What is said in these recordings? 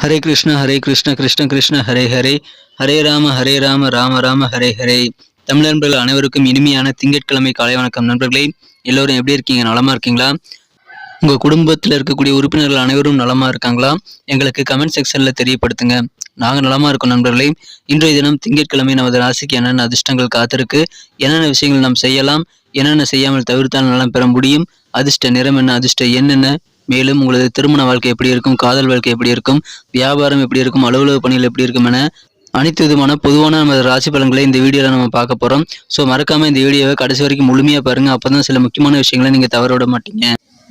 ஹரே கிருஷ்ண ஹரே கிருஷ்ண கிருஷ்ண கிருஷ்ண ஹரே ஹரே. ஹரே ராம ஹரே ராம ராம ராம ஹரே ஹரே. தமிழ் நண்பர்கள் அனைவருக்கும் இனிமையான திங்கட்கிழமை காலை வணக்கம் நண்பர்களே. எல்லோரும் எப்படி இருக்கீங்க? நலமா இருக்கீங்களா? உங்கள் குடும்பத்தில் இருக்கக்கூடிய உறுப்பினர்கள் அனைவரும் நலமாக இருக்காங்களா? எங்களுக்கு கமெண்ட் செக்ஷனில் தெரியப்படுத்துங்க. நாங்கள் நலமாக இருக்கோம் நண்பர்களே. இன்றைய தினம் திங்கட்கிழமை நமது ராசிக்கு என்னென்ன அதிர்ஷ்டங்கள் காத்திருக்கு? என்னென்ன விஷயங்கள் நாம் செய்யலாம்? என்னென்ன செய்யாமல் தவிர்த்தால் நலம் பெற முடியும்? அதிர்ஷ்ட நிறம் என்ன? அதிர்ஷ்ட என்னென்ன மேலும் உங்களது திருமண வாழ்க்கை எப்படி இருக்கும் காதல் வாழ்க்கை எப்படி இருக்கும் வியாபாரம் எப்படி இருக்கும் அலுவலக பணிகள் எப்படி இருக்கும் என அனைத்து விதமான பொதுவான நமது ராசி பலன்களை இந்த வீடியோவில் நம்ம பார்க்க போகிறோம் ஸோ மறக்காமல் இந்த வீடியோவை கடைசி வரைக்கும் முழுமையாக பாருங்கள் அப்போ தான் சில முக்கியமான விஷயங்களை நீங்கள் தவற விட மாட்டீங்க.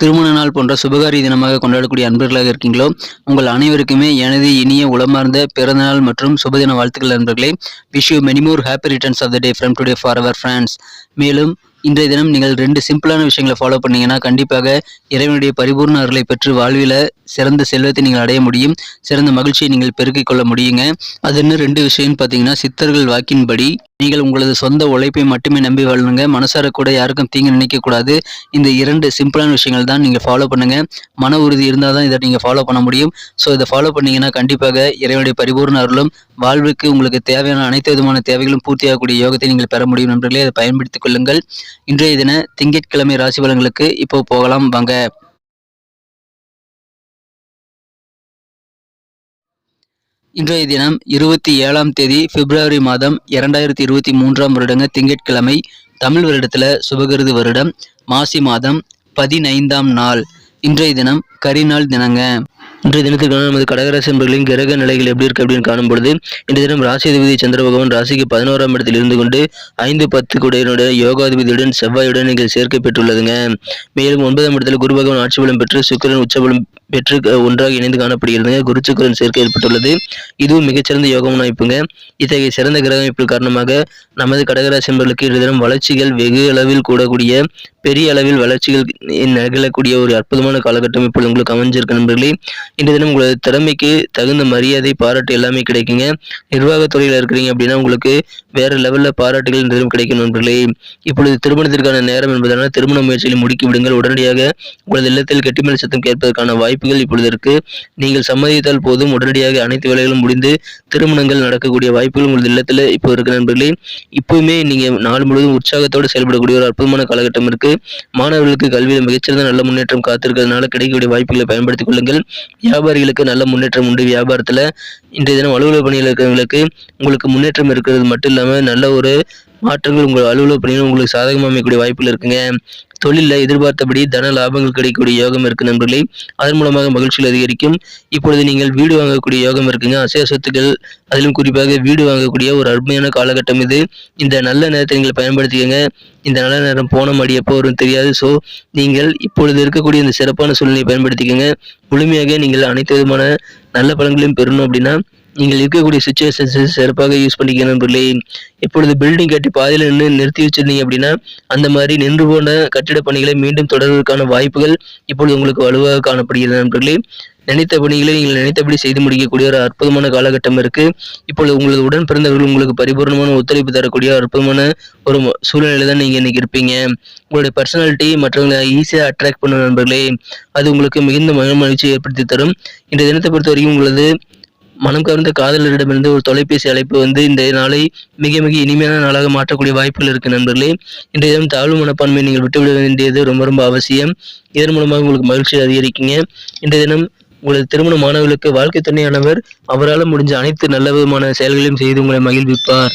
திருமண நாள் போன்ற சுபகாரிய தினமாக கொண்டாடக்கூடிய அன்பர்களாக இருக்கீங்களோ உங்கள் அனைவருக்குமே எனது இனிய உளமார்ந்த பிறந்தநாள் மற்றும் சுபதின வாழ்த்துக்கள் நண்பர்களே. Wish you many more happy returns of the day from today for our friends மேலும் இன்றைய தினம் நீங்கள் ரெண்டு சிம்பிளான விஷயங்களை ஃபாலோ பண்ணீங்கன்னா கண்டிப்பாக இறைவனுடைய பரிபூர்ண அருளை பெற்று வாழ்வில் சிறந்த செல்வத்தை நீங்கள் அடைய முடியும். சிறந்த மகிழ்ச்சியை நீங்கள் பெருக்கிக் கொள்ள முடியுங்க. அது என்ன ரெண்டு விஷயம்னு பார்த்தீங்கன்னா சித்தர்கள் வாக்கின்படி நீங்கள் உங்களது சொந்த உழைப்பை மட்டுமே நம்பி வாழணுங்க மனசார கூட யாருக்கும் தீங்கு நினைக்கக்கூடாது. இந்த இரண்டு சிம்பிளான விஷயங்கள் தான் நீங்கள் ஃபாலோ பண்ணுங்க. மன உறுதி இருந்தால் தான் இதை நீங்கள் ஃபாலோ பண்ண முடியும். ஸோ இதை ஃபாலோ பண்ணீங்கன்னா கண்டிப்பாக இறைவனுடைய பரிபூர்ண அருளும் வாழ்வுக்கு உங்களுக்கு தேவையான அனைத்து விதமான தேவைகளும் பூர்த்தியாகக்கூடிய யோகத்தை நீங்கள் பெற முடியும் நண்பர்களே. அதை பயன்படுத்திக் கொள்ளுங்கள். இன்றைய தின திங்கட்கிழமை ராசி பலன்களுக்கு இப்போ போகலாம். வாங்க. இன்றைய தினம் இருபத்தி ஏழாம் தேதி பிப்ரவரி மாதம் இரண்டாயிரத்தி இருபத்தி மூன்றாம் வருடங்க திங்கட்கிழமை தமிழ் வருடத்துல சுபகிருது வருடம். மாசி மாதம் பதினைந்தாம் நாள். இன்றைய தினம் கரிநாள் தினங்க. இன்றைய தினத்திற்கான நமது கடகராசி என்பர்களின் கிரக நிலைகள் எப்படி இருக்கு அப்படின்னு காணும்பொழுது இன்றைய தினம் ராசி அதிபதி சந்திர பகவான் ராசிக்கு பதினோராம் இடத்தில் இருந்து கொண்டு ஐந்து பத்து குடையினுடைய யோகாதிபதியுடன் செவ்வாயுடன் நீங்கள் சேர்க்கை பெற்றுள்ளதுங்க. மேலும் ஒன்பதாம் இடத்தில் குரு பகவான் ஆட்சி பலம் பெற்று சுக்கிரன் உச்சபலம் பெற்று ஒன்றாக இணைந்து காணப்படுகிறது குரு சுக்கரன் சேர்க்கை ஏற்பட்டுள்ளது. இதுவும் மிகச்சிறந்த யோகம் அமைப்புங்க இத்தகைய சிறந்த கிரக அமைப்பு காரணமாக நமது கடகராசி என்பர்களுக்கு இன்றைய தினம் வளர்ச்சிகள் வெகு அளவில் கூடக்கூடிய பெரிய அளவில் வளர்ச்சிகள் நிகழக்கூடிய ஒரு அற்புதமான காலகட்டம் இப்பொழுது உங்களுக்கு அமைஞ்சிருக்க நண்பர்களே. இன்றைய தினம் உங்களது திறமைக்கு தகுந்த மரியாதை பாராட்டு எல்லாமே கிடைக்குங்க. நிர்வாகத்துறையில் இருக்கிறீங்க அப்படின்னா உங்களுக்கு வேற லெவலில் பாராட்டுகள் இன்றைய தினம் கிடைக்கும் நண்பர்களே. இப்பொழுது திருமணத்திற்கான நேரம் என்பதனால் திருமண முயற்சிகளை முடுக்கி விடுங்கள். உடனடியாக உங்களது இல்லத்தில் கெட்டிமல் சத்தம் கேட்பதற்கான வாய்ப்புகள் இப்பொழுது இருக்கு. நீங்கள் சம்மதித்தால் போதும். உடனடியாக அனைத்து வேலைகளும் முடிந்து திருமணங்கள் நடக்கக்கூடிய வாய்ப்புகள் உங்களது இல்லத்தில் இப்போ இருக்கு நண்பர்களே. இப்பவுமே நீங்கள் நாள் முழுவதும் உற்சாகத்தோடு செயல்படக்கூடிய ஒரு அற்புதமான காலகட்டம் இருக்கு. மாணவர்களுக்கு கல்வியில் மிகச்சிறந்த நல்ல முன்னேற்றம் காத்திருக்கிறதுனால கிடைக்கக்கூடிய வாய்ப்புகளை பயன்படுத்திக் கொள்ளுங்கள். வியாபாரிகளுக்கு நல்ல முன்னேற்றம் உண்டு. வியாபாரத்தில் இன்றைய தினம் அலுவலக பணியில் இருக்கிறவங்களுக்கு உங்களுக்கு முன்னேற்றம் இருக்கிறது மட்டும் இல்லாமல் நல்ல ஒரு மாற்றங்கள் உங்கள் அலுவலக பணியில் உங்களுக்கு சாதகமாக அமைக்கக்கூடிய வாய்ப்புகள் இருக்குங்க. தொழிலில் எதிர்பார்த்தபடி தன லாபங்கள் கிடைக்கக்கூடிய யோகம் இருக்கு நண்பர்களே. அதன் மூலமாக மகிழ்ச்சிகள் அதிகரிக்கும். இப்பொழுது நீங்கள் வீடு வாங்கக்கூடிய யோகம் இருக்குங்க. அசைய சொத்துக்கள் அதிலும் குறிப்பாக வீடு வாங்கக்கூடிய ஒரு அருமையான காலகட்டம் இது. இந்த நல்ல நேரத்தை நீங்கள் பயன்படுத்திக்கங்க. இந்த நல்ல நேரம் போன மாடி எப்போ வரும் தெரியாது. ஸோ நீங்கள் இப்பொழுது இருக்கக்கூடிய இந்த சிறப்பான சூழ்நிலையை பயன்படுத்திக்கங்க. முழுமையாக நீங்கள் அனைத்து விதமான நல்ல பலன்களையும் பெறணும் அப்படின்னா நீங்கள் இருக்கக்கூடிய சுச்சுவேஷன்ஸை சிறப்பாக யூஸ் பண்ணிக்கணும் நண்பர்களே இப்பொழுது பில்டிங் கட்டி பாதியில் நின்று நிறுத்தி வச்சிருந்தீங்க அப்படின்னா அந்த மாதிரி நின்று போன கட்டிட பணிகளை மீண்டும் தொடர்வதற்கான வாய்ப்புகள் இப்பொழுது உங்களுக்கு வலுவாக காணப்படுகிறது நண்பர்களே. நினைத்த பணிகளை நீங்கள் நினைத்தபடி செய்து முடிக்கக்கூடிய ஒரு அற்புதமான காலகட்டம் இருக்கு. இப்பொழுது உங்களது உடன் பிறந்தவர்கள் உங்களுக்கு பரிபூர்ணமான ஒத்துழைப்பு தரக்கூடிய அற்புதமான ஒரு சூழ்நிலையில தான் நீங்க இன்னைக்கு இருப்பீங்க. உங்களுடைய பர்சனாலிட்டி மற்றவங்களை ஈஸியாக அட்ராக்ட் பண்ணும் நண்பர்களே. அது உங்களுக்கு மிகுந்த மன மகிழ்ச்சியை ஏற்படுத்தி தரும். இன்றைய தினத்தை பொறுத்த வரைக்கும் உங்களது மனம் கவர்ந்த காதலரிடமிருந்து ஒரு தொலைபேசி அழைப்பு வந்து இந்த நாளை மிக மிக இனிமையான நாளாக மாற்றக்கூடிய வாய்ப்புகள் இருக்கு நண்பர்களே. இன்றைய தினம் தாழ்வு மனப்பான்மையை நீங்கள் விட்டுவிட வேண்டியது ரொம்ப ரொம்ப அவசியம். இதன் மூலமாக உங்களுக்கு மகிழ்ச்சி அதிகரிக்குங்க. இன்றைய தினம் உங்களது திருமணமானவர்களுக்கு வாழ்க்கை துணையானவர் அவரால் முடிஞ்ச அனைத்து நல்ல விதமான செயல்களையும் செய்து உங்களை மகிழ்விப்பார்.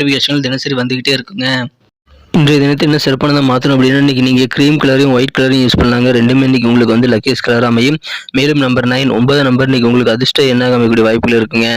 நோட்டிஃபிகேஷன்கள் தினசரி வந்துக்கிட்டே இருக்குங்க. இன்றைய தினத்தை என்ன சிறப்பானதாக மாற்றணும் அப்படின்னா இன்றைக்கி நீங்கள் க்ரீம் கலரையும் ஒயிட் கலரையும் யூஸ் பண்ணாங்க ரெண்டுமே இன்றைக்கி உங்களுக்கு வந்து லக்கேஸ் கலர் அமையும். மேலும் நம்பர் நைன் ஒன்பது நம்பர் இன்றைக்கி உங்களுக்கு அதிர்ஷ்ட எண்ணாக அமைக்கக்கூடிய வாய்ப்புகள் இருக்குங்க.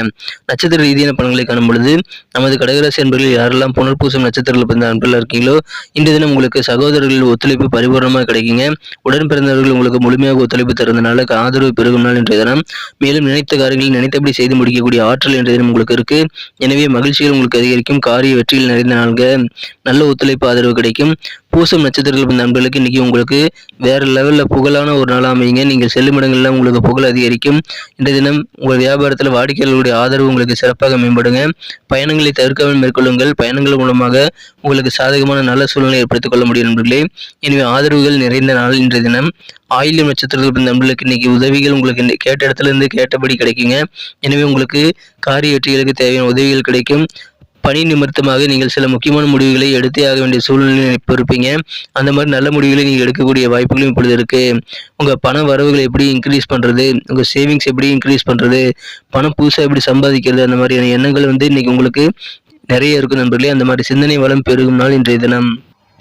நட்சத்திர ரீதியான பலன்களை காணும் பொழுது நமது கடகராசி என்பர்கள் யாரெல்லாம் புனர்பூசம் நட்சத்திரத்தில் பிறந்த அன்பில் இருக்கீங்களோ இன்றைய தினம் உங்களுக்கு சகோதரர்கள் ஒத்துழைப்பு பரிபூர்ணமாக கிடைக்குங்க. உடன் பிறந்தவர்கள் உங்களுக்கு முழுமையாக ஒத்துழைப்பு தருவதனால ஆதரவு பெருகும் நாள் இன்றைய தினம். மேலும் நினைத்த காரியங்கள் நினைத்தபடி செய்து முடிக்கக்கூடிய ஆற்றல் இன்றைய தினம் உங்களுக்கு இருக்குது எனவே மகிழ்ச்சிகள் உங்களுக்கு அதிகரிக்கும். காரிய வெற்றியில் நிறைந்த நாள்கள் நல்ல ஒத்துழைப்பு ஆதரவு கிடைக்கும். பூசம் நட்சத்திரத்தில் நண்பர்களுக்கு இன்னைக்கு உங்களுக்கு வேற லெவலில் புகழான ஒரு நாள் அமையுங்க. நீங்கள் செல்லும் இடங்கள்லாம் உங்களுக்கு புகழ் அதிகரிக்கும். இன்றைய தினம் உங்கள் வியாபாரத்தில் வாடிக்கையாளர்களுடைய ஆதரவு உங்களுக்கு சிறப்பாக மேம்படுங்க. பயணங்களை தவிர்க்காமல் மேற்கொள்ளுங்கள். பயணங்கள் மூலமாக உங்களுக்கு சாதகமான நல்ல சூழ்நிலை ஏற்படுத்திக் கொள்ள முடியும் நண்பர்களே. எனவே ஆதரவுகள் நிறைந்த நாள் இன்றைய தினம். ஆயிலம் நட்சத்திரத்தில் நண்பர்களுக்கு இன்னைக்கு உதவிகள் உங்களுக்கு கேட்ட இடத்துல இருந்து கேட்டபடி கிடைக்குங்க. எனவே உங்களுக்கு காரிய வெற்றிகளுக்கு தேவையான உதவிகள் கிடைக்கும். பணி நிமித்தமாக நீங்கள் சில முக்கியமான முடிவுகளை எடுத்தே ஆக வேண்டிய சூழ்நிலை இப்போ இருப்பீங்க. அந்த மாதிரி நல்ல முடிவுகளை நீங்கள் எடுக்கக்கூடிய வாய்ப்புகளும் இப்பொழுது இருக்கு. உங்கள் பண வரவுகளை எப்படி இன்க்ரீஸ் பண்ணுறது உங்கள் சேவிங்ஸ் எப்படி இன்க்ரீஸ் பண்ணுறது பணம் புதுசாக எப்படி சம்பாதிக்கிறது? அந்த மாதிரியான எண்ணங்கள் வந்து இன்னைக்கு உங்களுக்கு நிறைய இருக்கும் நண்பர்களே. அந்த மாதிரி சிந்தனை வளம் பெருகும் நாள் இன்றைய தினம்.